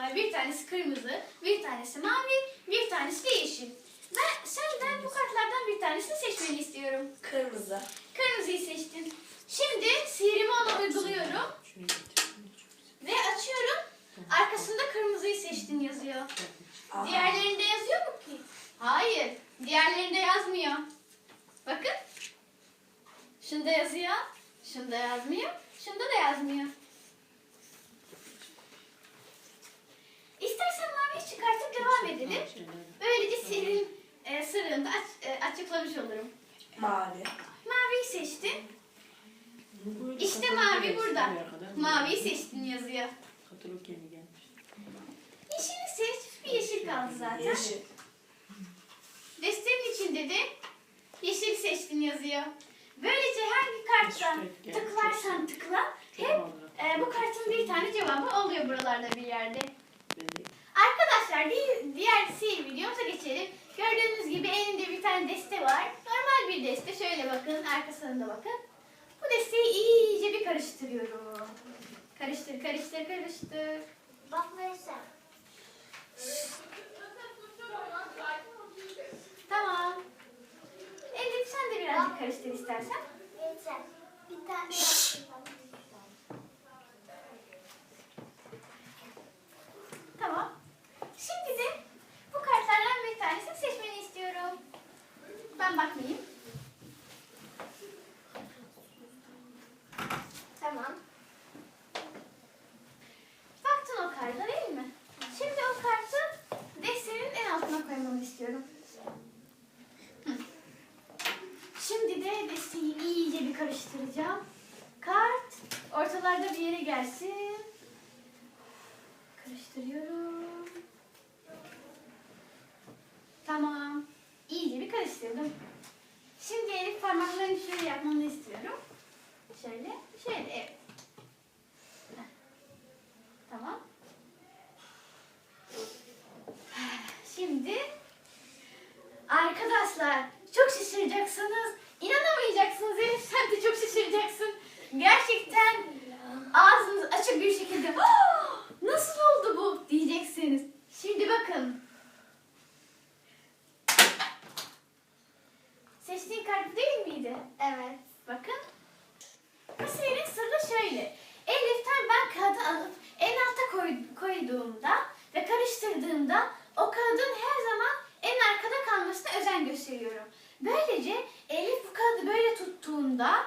var. Bir tanesi kırmızı, bir tanesi mavi, bir tanesi de yeşil. Ben senden bu kartlardan bir tanesini seçmeni istiyorum. Kırmızı. Kırmızıyı seçtin. Şimdi sihirimi ona uyguluyorum ve açıyorum. Arkasında kırmızıyı seçtin yazıyor. Aa. Diğerlerinde yazıyor mu ki? Hayır. Diğerlerinde yazmıyor. Bakın. Şunda yazıyor. Şunda yazmıyor. Şunda da yazmıyor. İstersen mavi çıkartıp devam edelim. Böylece sihrin e, sırrını da aç- e, açıklamış olurum. Mavi. Maviyi seçtin. İşte mavi burada. Maviyi seçtin yazıyor. Katılık yeni gelmiş. Yeşili seç. Bir yeşil kaldı zaten. Yeşil. Destenin içinde de yeşil seçtin yazıyor. Böylece hangi karttan Evet, tıklarsan tıkla hep e, bu kartın bir tane cevabı oluyor buralarda bir yerde. Arkadaşlar di- diğer sihir videomuza geçelim. Gördüğünüz gibi elinde bir tane deste var. Normal bir deste. Şöyle bakın arkasına da bakın. Bu desteği iyice bir karıştırıyorum. Karıştır karıştır karıştır. Bak Veysel. Tamam. Elif sen de birazcık karıştır istersen. Veysel. Bir tane yapayım. Tamam. Şimdi de bu kartlardan bir tanesini seçmeni istiyorum. Ben bakmayayım. Tamam. Baktın o karta değil mi? Şimdi o kartı destenin en altına koymanı istiyorum. Şimdi de desteği iyice bir karıştıracağım. Kart ortalarda bir yere gelsin. Karıştırıyorum. Tamam. Bir karıştırdım. Şimdi parmaklarını şöyle yapmanı istiyorum. Şöyle, şöyle evet. Heh. Tamam. Şimdi arkadaşlar çok şaşıracaksınız. İnanamayacaksınız Elif sen de çok şaşıracaksın. Gerçekten ağzınız açık bir şekilde "Ah, nasıl oldu bu diyeceksiniz. Şimdi bakın. Seçtiğin kart değil miydi? Evet. Bakın. Bu serinin sırrı şöyle. Elif'ten ben kağıdı alıp en alta koy- koyduğumda ve karıştırdığımda o kağıdın her zaman en arkada kalmasına özen gösteriyorum. Böylece Elif bu kağıdı böyle tuttuğunda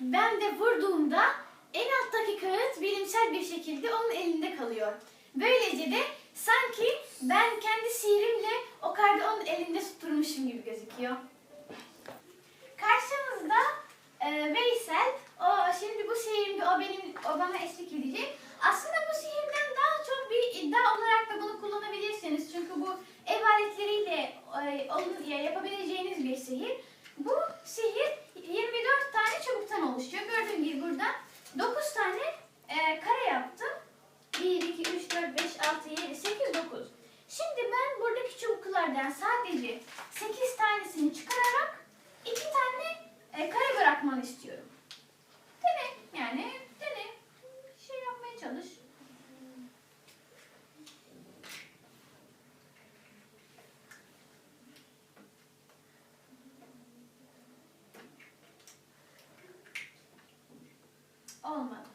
ben de vurduğumda en alttaki bilimsel bir şekilde onun elinde kalıyor. Böylece de sanki ben kendi sihrimle o kağıdı onun elinde tutturmuşum gibi gözüküyor. Karşımızda e, Veysel. O şimdi bu sihirimde o benim o bana eşlik edecek. Aslında bu sihirden daha çok bir iddia olarak da bunu kullanabilirsiniz. Çünkü bu ev aletleriyle e, onun ya, yapabileceğiniz bir sihir. Bu sihir 24 tane çubuktan oluşuyor. Gördüğün gibi burada 9 tane e, kare yaptım. 1, 2, 3, 4, 5, 6, 7, 8, 9. Şimdi ben buradaki çubuklardan sadece 8 tanesini çıkararak iki tane e, kare bırakmanı istiyorum. Dene yani dene. Şey yapmaya çalış. Olmadı.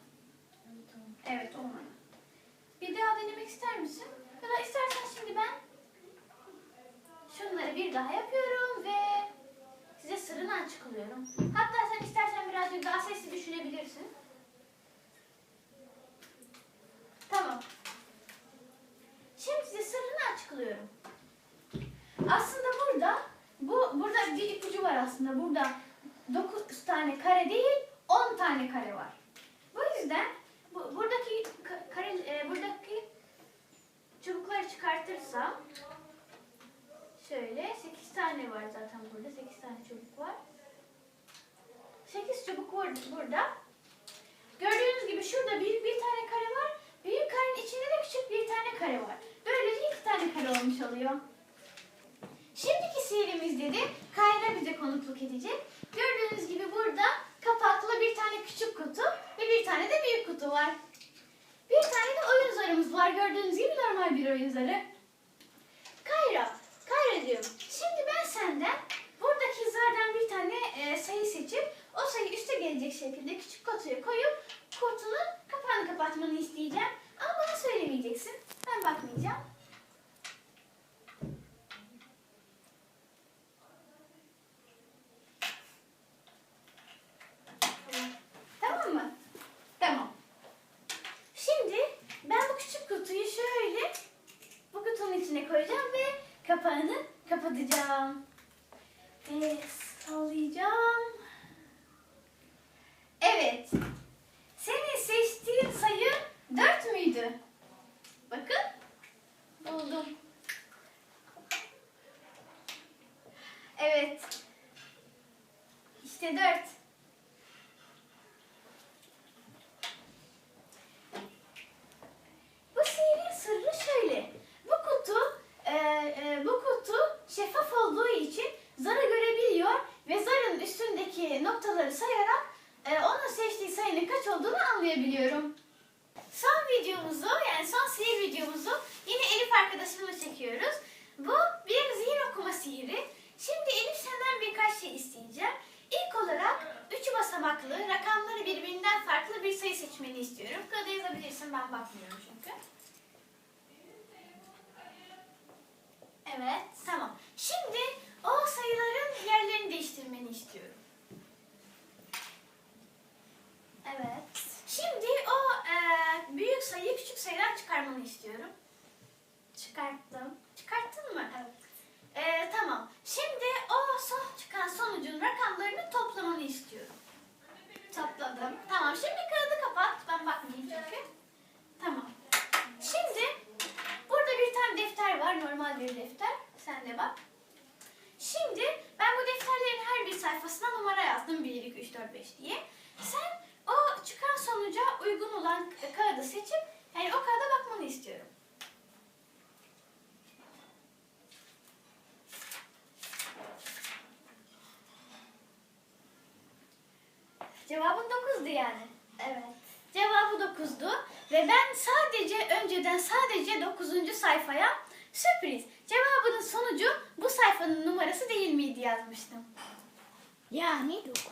Evet olmadı. Bir ister misin? Ya da istersen şimdi ben şunları bir daha yapıyorum ve size sırrını açıklıyorum. Hatta sen istersen birazcık daha sesli düşünebilirsin. Tamam. Şimdi size sırrını açıklıyorum. Aslında burada bu burada bir ipucu var aslında. Burada 9 tane kare değil 10 tane kare var. Bu yüzden bu, buradaki ka- kare e, buradaki çubukları çıkartırsam şöyle 8 tane var zaten burada. 8 tane çubuk var. 8 çubuk var burada. Gördüğünüz gibi şurada bir, bir tane kare var. Büyük karenin içinde de küçük bir tane kare var. Böylece iki tane kare olmuş oluyor. Şimdiki sihirimizde de Kayra bize konukluk edecek. Gördüğünüz gibi burada kapaklı bir tane küçük kutu ve bir tane de büyük kutu var. Bir tane de oyun zar- zarımız var. Gördüğünüz gibi normal bir oyun zarı. Kayra, Kayra'cığım şimdi ben senden buradaki zardan bir tane e, seçip o sayı üste gelecek şekilde küçük kutuya koyup kutunun kapağını kapatmanı isteyeceğim. Ama bana söylemeyeceksin. Ben bakmayacağım. Tamam mı? Tamam. Şimdi ben bu küçük kutuyu şöyle bu kutunun içine koyacağım ve kapağını kapatacağım. Ve sallayacağım. Evet. Senin seçtiğin sayı 4 müydü? Bakın. Buldum. Evet. İşte 4. Bu sihirin sırrı şöyle. Bu kutu, e, e, bu kutu şeffaf olduğu için zarı görebiliyor ve zarın üstündeki noktaları sayarak e, onun seçtiği sayının kaç olduğunu anlayabiliyorum. Son videomuzu, yani son sihir videomuzu yine Elif arkadaşımla çekiyoruz. Bu bir zihin okuma sihiri. Şimdi Elif senden birkaç şey isteyeceğim. İlk olarak üç basamaklı, rakamları birbirinden farklı bir sayı seçmeni istiyorum. Kağıda yazabilirsin, ben bakmıyorum çünkü. Evet, tamam. Şimdi o sayıların yerlerini değiştirmeni istiyorum. Evet. Şimdi o e, büyük sayıyı küçük sayıdan çıkarmanı istiyorum. Çıkarttım. Çıkarttın mı? Evet. E, tamam. Şimdi o son çıkan sonucun rakamlarını toplamanı istiyorum. Topladım. Tamam. Şimdi kağıdı kapat. Ben bakmayayım çünkü. Tamam. Şimdi burada bir tane defter var. Normal bir defter. Sen de bak. Şimdi ben bu defterlerin her bir sayfasına numara yazdım. 1, 2, 3, 4, 5 diye. Sen o çıkan sonuca uygun olan kağıdı seçip yani o kağıda bakmanı istiyorum. 9'du yani. Evet. Cevabı 9'du ve ben sadece önceden sadece 9. sayfaya sürpriz cevabının sonucu bu sayfanın numarası değil miydi yazmıştım. Yani 9.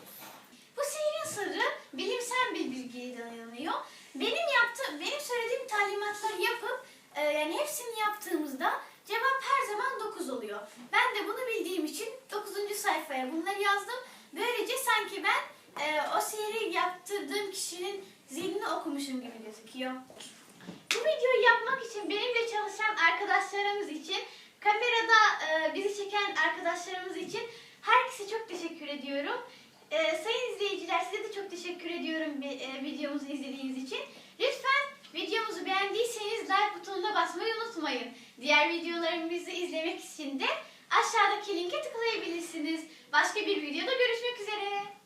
Bu sihirin sırrı bilimsel bir bilgiye dayanıyor. Benim yaptığım, benim söylediğim talimatları yapıp e, yani hepsini yaptığımızda cevap her zaman 9 oluyor. Ben de bunu bildiğim için 9. sayfaya bunları yazdım. Böylece sanki ben e, o sihiri yaptırdığım kişinin zihnini okumuşum gibi gözüküyor. Bu videoyu yapmak için benimle çalışan arkadaşlarımız için, kamerada e, bizi çeken arkadaşlarımız için herkese çok teşekkür ediyorum. E, sayın izleyiciler size de çok teşekkür ediyorum e, videomuzu izlediğiniz için. Lütfen videomuzu beğendiyseniz like butonuna basmayı unutmayın. Diğer videolarımızı izlemek için de aşağıdaki linke tıklayabilirsiniz. Başka bir videoda görüşmek üzere.